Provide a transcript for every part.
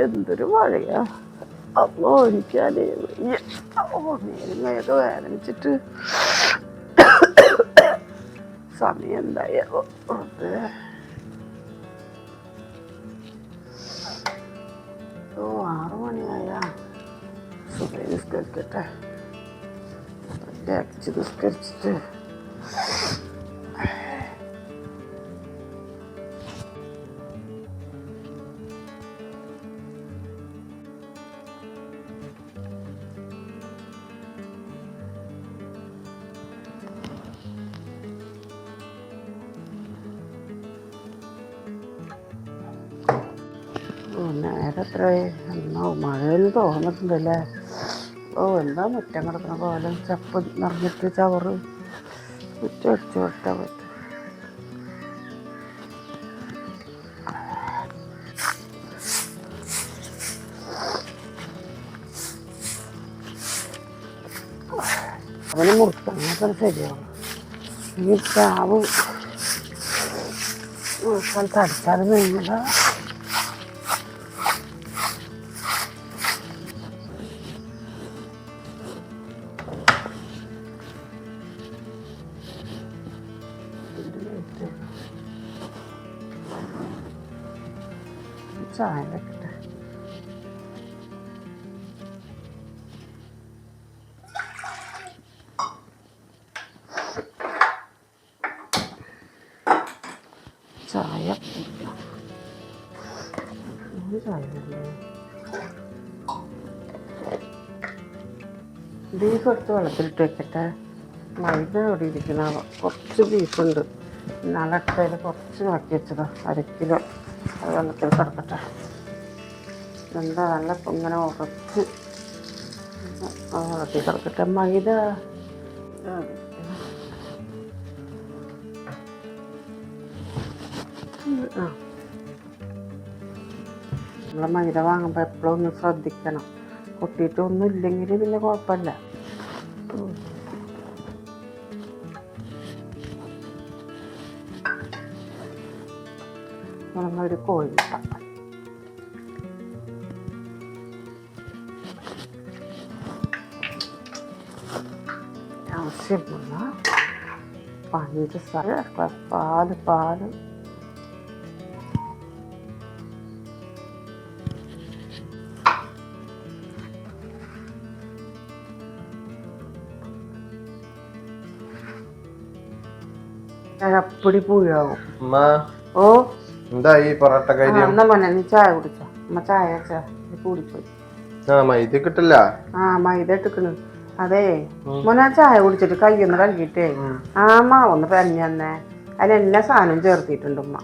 എന്തൊരു മഴയാ അപ്പോ. ഓ മേലുമയൊക്കെ വേദനിച്ചിട്ട് സമയം എന്തായാവോ അത് ഓ ആറു മണിയായ സുഖം നിസ്കരിക്കട്ടെ അടിച്ച് നിസ്കരിച്ചിട്ട് നേരെ എത്രയായി എന്നോ മഴയൊന്നും തോന്നിട്ടുണ്ടല്ലേ? ഓ എന്താ മുറ്റം കിടക്കുന്ന പോലെ? ചപ്പ് നിറഞ്ഞിട്ട് ചവറ് മുറ്റം അടിച്ചു വിട്ടാൽ പറ്റും. അവന് മുറുക്കാൻ ശരിയാവും. ഈ ചാവ് സ്ഥലത്ത് അടിച്ചാലും നീങ്ങില്ല ചായ വെക്കട്ടെ ചായ തന്നെ ബീഫ് എടുത്ത് വെള്ളത്തിലിട്ട് വെക്കട്ടെ മൈദ ഇവിടെ ഇരിക്കുന്ന കുറച്ച് ബീഫുണ്ട്. നാളെ ഇട്ടതിൽ കുറച്ച് ബാക്കി വെച്ചതാ അര കിലോ. വെള്ളത്തിൽ കിടക്കട്ടെ. എന്താ നല്ല ഇങ്ങനെ ഉറച്ച് ഉറക്കി കിടക്കട്ടെ. മൈദ. നമ്മളെ മൈദ വാങ്ങുമ്പോൾ എപ്പോഴും ഒന്ന് ശ്രദ്ധിക്കണം. പൊട്ടിയിട്ടൊന്നും ഇല്ലെങ്കിൽ പിന്നെ കുഴപ്പമില്ല. നമ്മളൊരു കോഴിമുട്ട ആവശ്യമുള്ള പഞ്ചസാര പാൽ പാൽ അപ്പടി പുഴാവും അമ്മ ഓ എന്താ ഈ പൊറോട്ട കാര്യം? എന്നാ മോനെ നീ ചായ കുടിച്ചോ? അമ്മ ചായ കൂടിപ്പോയി. ആ മൈദ കിട്ടില്ല. ആ മൈദ എടുക്കണു അതെ മോനെ ചായ കുടിച്ചിട്ട് കയ്യൊന്ന് കഴുകിട്ടേ ആ മാവൊന്ന് പെരഞ്ഞു തന്നെ. അതിൽ എല്ലാ സാധനവും ചേർത്തിട്ടുണ്ട് ഉമ്മ.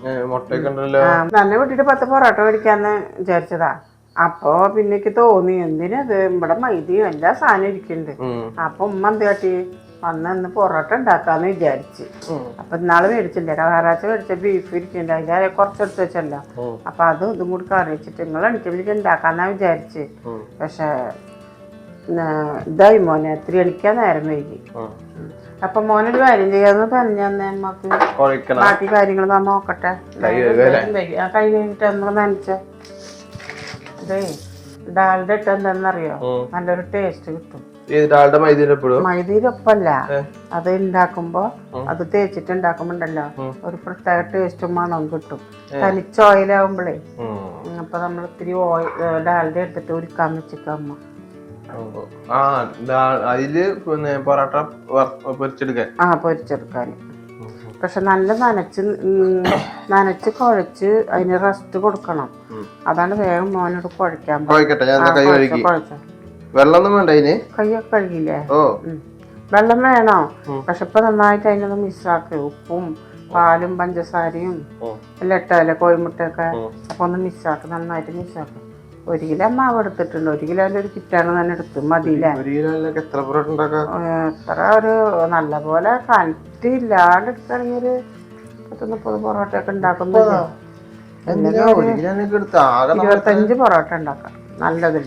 തന്നെ വിട്ടിട്ട് പത്ത് പൊറോട്ട മേടിക്കാന്ന് വിചാരിച്ചതാ. അപ്പൊ പിന്നെ എനിക്ക് തോന്നി എന്തിനത് ഇവിടെ മൈദയും എല്ലാ സാധനവും ഇരിക്കുന്നുണ്ട് അപ്പൊ ഉമ്മ എന്ത് കാട്ടി? അന്ന് പൊറോട്ട ഉണ്ടാക്കാന്ന് വിചാരിച്ച്. അപ്പൊ ഇന്നാൾ മേടിച്ചില്ല ഞായറാഴ്ച മേടിച്ച ബീഫ് ഇരിക്കുന്നുണ്ട്. അതിന്റെ കുറച്ചെടുത്ത് വെച്ചല്ലോ. അപ്പൊ അതും ഇതും കൂടി കറി വെച്ചിട്ട് നിങ്ങൾ എണിക്കുമ്പോഴേക്ക് ഉണ്ടാക്കാന്നാ വിചാരിച്ച്. പക്ഷെ ഇതായി മോനെ. എത്ര എണിക്കാൻ നേരം വൈകി. അപ്പൊ മോനൊരു കാര്യം ചെയ്യാന്ന് പറഞ്ഞു തന്നെ ബാക്കി കാര്യങ്ങൾ നാം നോക്കട്ടെ. കൈ കഴുകുകയല്ലേ? ആ കൈ കഴിഞ്ഞിട്ട് നമ്മൾ നനച്ച. ഇതേ ഡാൽഡ ഇട്ട് എന്താണെന്നറിയോ. നല്ലൊരു ടേസ്റ്റ് കിട്ടും. ആളുടെ ഏ? അത് ഉണ്ടാക്കുമ്പോ അത് തേച്ചിട്ട് ഉണ്ടാക്കുമ്പോണ്ടല്ലോ ഒരു പ്രത്യേക ടേസ്റ്റും മണം കിട്ടും. തനിച്ച ഓയിലാവുമ്പോഴേ അപ്പൊ നമ്മൾ ഇത്തിരി ഓയിൽ ഡാൽഡ എടുത്തിട്ട് ഉരുക്കാൻ വെച്ചിട്ടമ്മ ആ അതിൽ പിന്നെ പൊറോട്ട പൊരിച്ചെടുക്കാൻ. ആ പൊരിച്ചെടുക്കാൻ പക്ഷെ നല്ല നനച്ച് നനച്ച് കുഴച്ച് അതിന് റെസ്റ്റ് കൊടുക്കണം. അതാണ് വേഗം മോനോട് കുഴക്കാൻ കുഴക്കട്ടെ? ഞാൻ വെള്ളമൊന്നും വേണ്ട അതിന് കൈയൊക്കെ കഴുകില്ലേ ഓ. വെള്ളം വേണോ? പക്ഷെ ഇപ്പൊ നന്നായിട്ട് അതിനൊന്ന് മിസ്സാക്ക് ഉപ്പും പാലും പഞ്ചസാരയും. എല്ലാം ഇട്ടല്ലേ കോഴിമുട്ടയൊക്കെ. അപ്പൊ ഒന്ന് മിസ്സാക്ക് നന്നായിട്ട് മിസ്സാക്ക് ഒരു കിലോ മാവ് എടുത്തിട്ടുണ്ട്. ഒരു കിലോ ഒരു കിറ്റാണ് തന്നെ എടുത്തു. മതിയില്ലേ? എത്ര ഒരു നല്ല പോലെ കനത്തി ഇല്ലാണ്ട് എടുത്താണെങ്കിൽ ഒരു പത്ത് മുപ്പത് പൊറോട്ട ഒക്കെ നമ്മ- ഇരുപത്തഞ്ച് പൊറോട്ട ഉണ്ടാക്കാം. നല്ലതിൽ.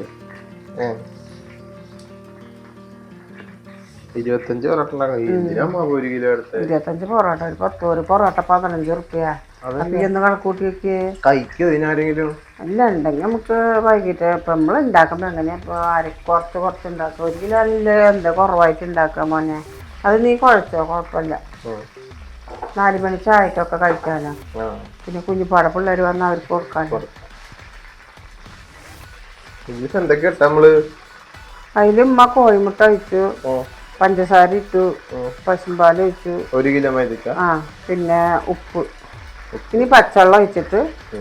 ഇരുപത്തഞ്ച് പൊറോട്ട ഒരു കിലോ എടുത്ത്? ഇരുപത്തഞ്ച് പൊറോട്ട ഒരു പത്ത് ഒരു പൊറോട്ട പതിനഞ്ച് റുപ്യ ഒന്ന് കണക്കൂട്ടി വെക്കേ കഴിക്കോ ഇതിനാരെങ്കിലും? അല്ല ഉണ്ടെങ്കിൽ നമുക്ക് വൈകിട്ട് ഇപ്പൊ നമ്മൾ ഉണ്ടാക്കുമ്പോ എങ്ങനെയാ? ഇപ്പൊ ആര് കുറച്ച് കുറച്ച് ഉണ്ടാക്കുക ഒരു കിലോ അല്ല എന്താ കുറവായിട്ട് ഉണ്ടാക്കുക മോനെ. അത് നീ കുഴച്ചോ? കുഴപ്പമില്ല. നാല് മണി ചായക്കൊക്കെ കഴിക്കാനോ പിന്നെ കുഞ്ഞിപ്പാട പിള്ളേർ വന്ന് അവർക്ക് കൊടുക്കാനോ ഇതിൽ എന്തൊക്കെ നമ്മൾ? അതിൽ ഉമ്മ കോഴിമുട്ട ഒഴിച്ചു പഞ്ചസാര ഇട്ടു. പശുമ്പാൽ ഒഴിച്ചു. ഒരു കിലോ മൈദക്ക? ആ പിന്നെ ഉപ്പ്. ഇനി പച്ചവെള്ളം ഒഴിച്ചിട്ട്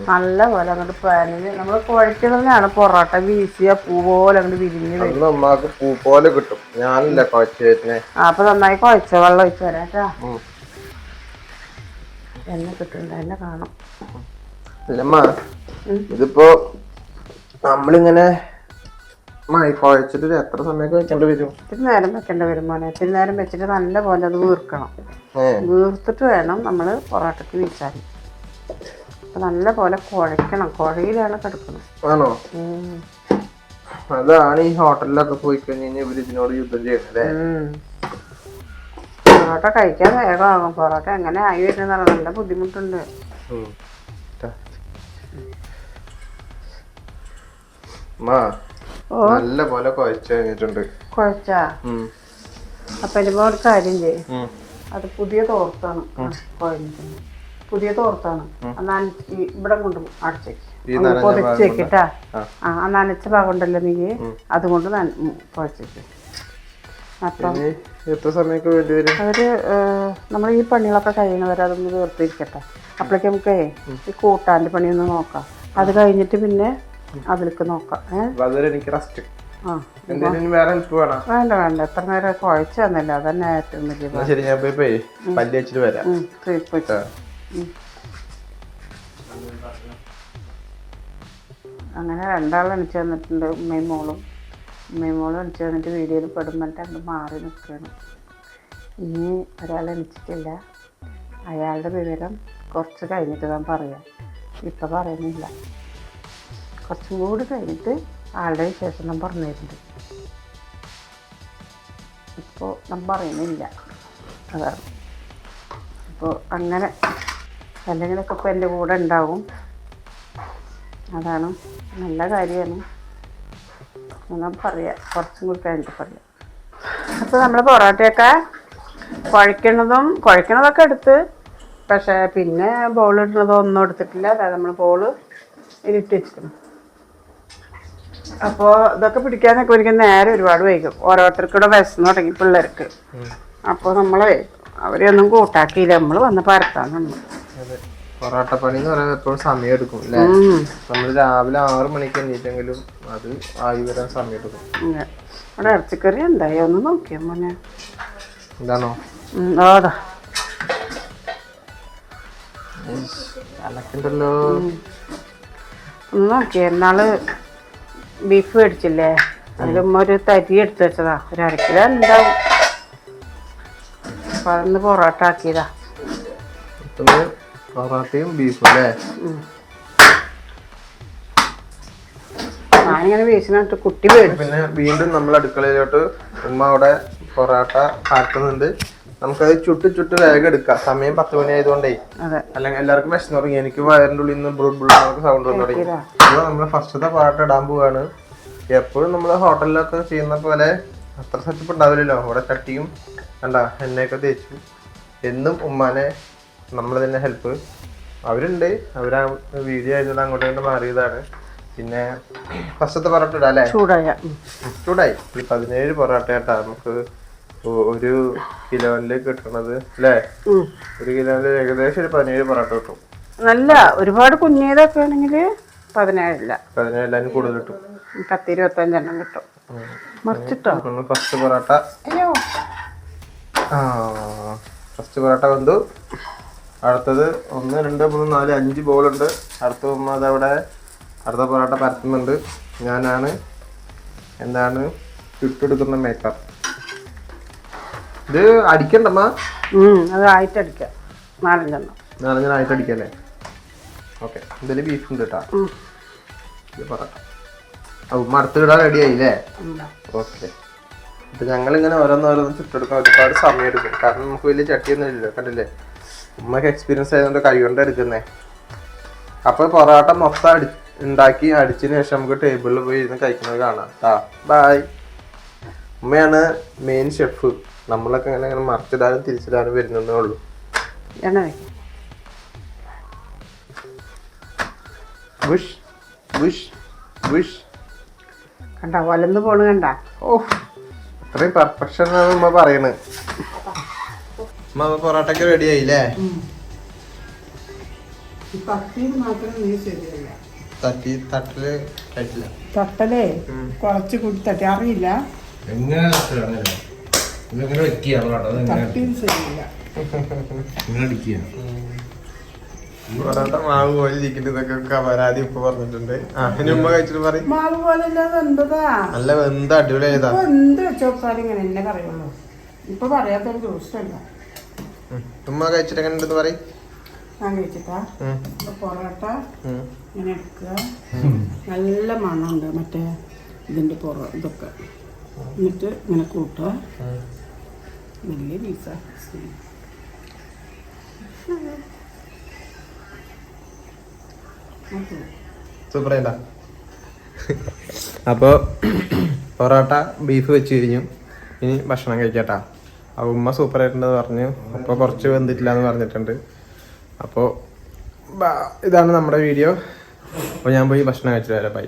നല്ല പോലെ അങ്ങോട്ട് പാനിൽ നമ്മൾ കുഴക്കുന്നതിനാണ് പൊറോട്ട വീശിയ പൂ പോലെ അങ്ങോട്ട് വിരിഞ്ഞ് വരും. പൂ പോലെ കിട്ടും. ഞാനല്ല കുഴച്ച് വരുന്നേ ആ അപ്പൊ നന്നായി കുഴച്ച വെള്ളം ഒഴിച്ച് വരാം കേട്ടാ. എന്നെ കിട്ടുന്നുണ്ട് എന്നെ കാണാം അല്ലമ്മ. ഇതിപ്പോ നമ്മളിങ്ങനെ കുഴച്ചിട്ട് ഒരു എത്ര സമയമൊക്കെ വെക്കേണ്ടി വരും ഇത്തിരി നേരം വെക്കേണ്ടി വരും മോനെ ഇത്തിരി നേരം വെച്ചിട്ട് നല്ല പോലെ അത് വീർക്കണം വീർത്തിട്ട് വേണം നമ്മൾ പൊറോട്ടയ്ക്ക് വീശാൻ അപ്പൊ നല്ല പോലെ കുഴയ്ക്കണം കുഴയിലാണ് കിടക്കുന്നത് ആണോ. അതാണ് ഈ ഹോട്ടലിലൊക്കെ പോയി കഴിഞ്ഞാൽ ഇവർ ഇതിനോട് യുദ്ധം ചെയ്യുന്നത് ഉം. പൊറോട്ട കഴിക്കാൻ വേഗമാകും പൊറോട്ട എങ്ങനെ ആയി വരുന്ന നല്ല ബുദ്ധിമുട്ടുണ്ട് ഉം. നല്ല പോലെ കുഴച്ച് കഴിഞ്ഞിട്ടുണ്ട്. അപ്പൊ കാര്യം ചെയ്യും. അത് പുതിയ തോർത്താണ്. കുഴഞ്ഞിട്ടുണ്ട്. പുതിയ തോർത്താണ്. ഇവിടെ കൊണ്ട് അടച്ചേക്ക്. പൊതിച്ചേക്കിട്ടാ ആ. നനച്ച ഭാഗം ഉണ്ടല്ലോ നീ. അതുകൊണ്ട് കുഴച്ചേക്ക് അപ്പം ഇനി എത്ര സമയമൊക്കെ വേണ്ടി വരും? അവർ നമ്മൾ ഈ പണികളൊക്കെ കഴിയുന്നവരെ അതൊന്ന് തീർത്തിരിക്കട്ടെ. അപ്പോഴേക്ക് നമുക്ക് ഈ കൂട്ടാന്റെ പണിയൊന്ന് നോക്കാം. അത് കഴിഞ്ഞിട്ട് പിന്നെ അതിലേക്ക് നോക്കാം. വേണ്ട വേണ്ട. എത്ര നേരം കുഴച്ച് തന്നില്ല. അതന്നെ ഏറ്റവും വലിയ ശരി ഞാൻ പോയി പല്ല് വെച്ചിട്ട് വരാം. അങ്ങനെ രണ്ടാൾ എണിച്ച് തന്നിട്ടുണ്ട് ഉമ്മയും മോളും. ഉമ്മയും മോളും എണിച്ച് തന്നിട്ട് വീഡിയോയിൽ പെടുമ്പോൾ അങ്ങ് മാറി നിൽക്കുകയാണ്. ഇനി ഒരാൾ എണിച്ചിട്ടില്ല. അയാളുടെ വിവരം കുറച്ച് കഴിഞ്ഞിട്ട് ഞാൻ പറയാം. ഇപ്പം പറയുന്നില്ല. കുറച്ചും കൂടി കഴിഞ്ഞിട്ട് ആളുടെ വിശേഷം ഞാൻ പറഞ്ഞു തരുന്നുണ്ട് ഇപ്പോൾ ഞാൻ പറയുന്നില്ല. അതാണ് അപ്പോൾ അങ്ങനെ അല്ലെങ്കിലൊക്കെ ഇപ്പോൾ എന്റെ കൂടെ ഉണ്ടാവും. അതാണ് നല്ല കാര്യമാണ്. ഞാൻ പറയാം കുറച്ചും കൂടി കഴിഞ്ഞിട്ട് പറയാം. അപ്പോൾ നമ്മൾ പൊറോട്ടയൊക്കെ കുഴക്കണതും കുഴക്കണതൊക്കെ എടുത്ത് പക്ഷേ പിന്നെ ബോൾ ഇടുന്നതോ ഒന്നും എടുത്തിട്ടില്ല. അതായത് നമ്മൾ ബോൾ ഇരുട്ടി വെച്ചിരിക്കണം അപ്പോൾ ഇതൊക്കെ പിടിക്കാനൊക്കെ ഒരിക്കൽ നേരെ ഒരുപാട് വൈകും. ഓരോരുത്തർക്കൂടെ വിശന്ന് തുടങ്ങി പിള്ളേർക്ക്. അപ്പോൾ നമ്മളെ അവരെയൊന്നും കൂട്ടാക്കിയില്ല. നമ്മൾ വന്ന് പരത്താൻ നമ്മൾ പൊറോട്ട പണി എന്ന് പറയുന്നത് എപ്പോഴും സമയം എടുക്കും അല്ലേ നമ്മൾ രാവിലെ ആറ് മണിക്ക് എണീറ്റെങ്കിലും അത് ആയി വരാൻ സമയം എടുക്കും. ഇറച്ചിക്കറി എന്തായി? ഒന്ന് നോക്കിയാ മോനെ. എന്താണോ? അതാ. അലക്കുണ്ടല്ലോ ഒന്ന് നോക്കിയേ. എന്നാൾ ബീഫ് മേടിച്ചില്ലേ? അതിലുമ്മ ഒരു തരി എടുത്തു വെച്ചതാ. ഒരു അരക്കിലോ ഉണ്ടാവും അപ്പൊ അതൊന്ന് പൊറോട്ട ആക്കിയതാ. പൊറോട്ടയും ബീഫും അല്ലേ? ഉം. ഞാനിങ്ങനെ വീശിനിട്ട് കുട്ടി പിന്നെ വീണ്ടും നമ്മൾ അടുക്കളയിലോട്ട് ഉമ്മ അവിടെ പൊറോട്ട ആക്കുന്നുണ്ട്. നമുക്കത് ചുട്ട് ചുട്ട് വേഗം എടുക്കാം. സമയം പത്ത് മണി ആയതുകൊണ്ടേ. അല്ലെങ്കിൽ എല്ലാവർക്കും വിശന്ന് തുടങ്ങി. എനിക്ക് വയറിന്റെ ഉള്ളിൽ നിന്ന് ബ്രൂഡ് ബ്ലൂ സൗണ്ട് വന്നു തുടങ്ങി. അപ്പോൾ നമ്മൾ ഫസ്റ്റത്തെ പാട്ട് ഇടാൻ പോവാണ്. എപ്പോഴും നമ്മൾ ഹോട്ടലിലൊക്കെ ചെയ്യുന്ന പോലെ അത്ര സെറ്റപ്പ് ഉണ്ടാവില്ലല്ലോ. അവിടെ ചട്ടിയും കണ്ട എണ്ണയൊക്കെ തേച്ചു. എന്നും ഉമ്മാനെ നമ്മൾ തന്നെ ഹെൽപ്പ് അവരുണ്ട്. അവരാ വീഡിയോ ആയതുകൊണ്ട് അങ്ങോട്ട് ഇങ്ങോട്ട് മാറിയതാണ്. പിന്നെ ഫസ്റ്റത്തെ പൊറോട്ട ഇടാം അല്ലേ? ചൂടായ. ചൂടായി. ഈ പതിനേഴ് പൊറോട്ട ആട്ടാ നമുക്ക് ഒരു കിലോയിൽ കിട്ടണത് അല്ലേ? ഒരു കിലോയിൽ ഏകദേശം ഒരു പതിനേഴ് പൊറോട്ട കിട്ടും. നല്ല ഒരുപാട് കുഞ്ഞേതൊക്കെ ആണെങ്കിൽ പതിനേഴില്ല. പതിനേഴ് എല്ലാവരും കൂടുതൽ കിട്ടും. പത്ത് ഇരുപത്തഞ്ചെണ്ണം കിട്ടും മറിച്ചിട്ടോ? ഫസ്റ്റ് പൊറോട്ട. ഫസ്റ്റ് പൊറോട്ട വന്നു. അടുത്തത് ഒന്ന് രണ്ട് മൂന്ന് നാല് അഞ്ച് ബോളുണ്ട്. അടുത്ത ഉമ്മ അവിടെ അടുത്ത പൊറോട്ട പരത്തുന്നുണ്ട്. ഞാനാണ് എന്താണ് ചുട്ടെടുക്കുന്ന മേക്കർ ഇത് അടിക്കണ്ടമ്മ അത് ആയിട്ടടിക്കാം നാലഞ്ചെണ്ണം നാലഞ്ചനായിട്ട് അടിക്കല്ലേ? ഓക്കെ ഇതിൽ ബീഫ് ഉണ്ട് കേട്ടോ ഉമ്മ അടുത്ത് ഇടാൻ റെഡി ആയില്ലേ? ഉം. ഓക്കെ. ഇത് ഞങ്ങളിങ്ങനെ ഓരോന്നോരോന്ന് ചുട്ടെടുക്കാൻ ഒരുപാട് സമയം എടുക്കും. കാരണം നമുക്ക് വലിയ ചട്ടിയൊന്നും ഇല്ലല്ലോ കണ്ടില്ലേ? ഉമ്മക്ക് എക്സ്പീരിയൻസ് ആയതുകൊണ്ട് കൈകൊണ്ട് എടുക്കുന്നേ. അപ്പൊ പൊറോട്ട മൊത്തം അടി ഉണ്ടാക്കി അടിച്ചതിന് ശേഷം നമുക്ക് ടേബിളിൽ പോയി ഇരുന്ന് കഴിക്കുന്നത് കാണാം ബൈ ഉമ്മയാണ് മെയിൻ ഷെഫ് നമ്മളൊക്കെ അങ്ങനെ അങ്ങനെ മറിച്ചിടാനും തിരിച്ചിടാനും വരുന്നതേ ഉള്ളൂ. എണ്ണ വിഷ് വിഷ് ബുഷ് കണ്ട വലന്ന് പോണ് കണ്ട? ഓ അത്രയും പെർഫെക്ഷൻ ആണ് ഉമ്മ പറയണത് ഉമ്മ പൊറോട്ടയ്ക്ക് റെഡി ആയില്ലേ? തട്ടി തട്ടൽ കഴിച്ചില്ല. തട്ടലേ? കുറച്ച് കൂടി തട്ടി. അറിയില്ല. എങ്ങനെ അങ്ങനെ? ഇങ്ങനെ വെക്കുക പൊറോട്ട തട്ടിയിൽ ശരിയില്ല ഇങ്ങനെ അടിക്കുക? പൊറോട്ട മാവ് പോലെ ഇരിക്കുന്നതൊക്കെ പരാതി ഇപ്പൊ പറഞ്ഞിട്ടുണ്ട്. അമ്മ ഉമ്മ കഴിച്ചിട്ട് പറയും. മാവ് പോലെ നല്ല വെന്ത അടിപൊളി ഏതാ ഇപ്പൊ എന്ത് വെച്ചോക്കാലും ഇങ്ങനെ എന്നെ പറയുള്ളൂ. ഇപ്പൊ പറയാത്തൊരു ദിവസമല്ല ഉമ്മ കഴിച്ചിട്ട് എങ്ങനെ ഉണ്ടെന്ന് പറയും. ഞാൻ കഴിച്ചിട്ടാ? പൊറോട്ട. ഇങ്ങനെ എടുക്കുക. നല്ല മണമുണ്ട് മറ്റേ ഇതിന്റെ പൊറോ ഇതൊക്കെ. എന്നിട്ട് ഇങ്ങനെ കൂട്ടുക. വലിയ പീസ സൂപ്പർ അപ്പോ പൊറോട്ട ബീഫ് വെച്ച് കഴിഞ്ഞു. ഇനി ഭക്ഷണം കഴിക്കട്ടാ. അപ്പൊ ഉമ്മ സൂപ്പർ ആയിട്ടുണ്ടെന്ന് പറഞ്ഞു. അപ്പൊ കുറച്ച് വെന്തിട്ടില്ല എന്ന് പറഞ്ഞിട്ടുണ്ട്. അപ്പോ ഇതാണ് നമ്മുടെ വീഡിയോ അപ്പോൾ ഞാൻ പോയി ഭക്ഷണം കഴിച്ചിട്ട് വരാം. ബൈ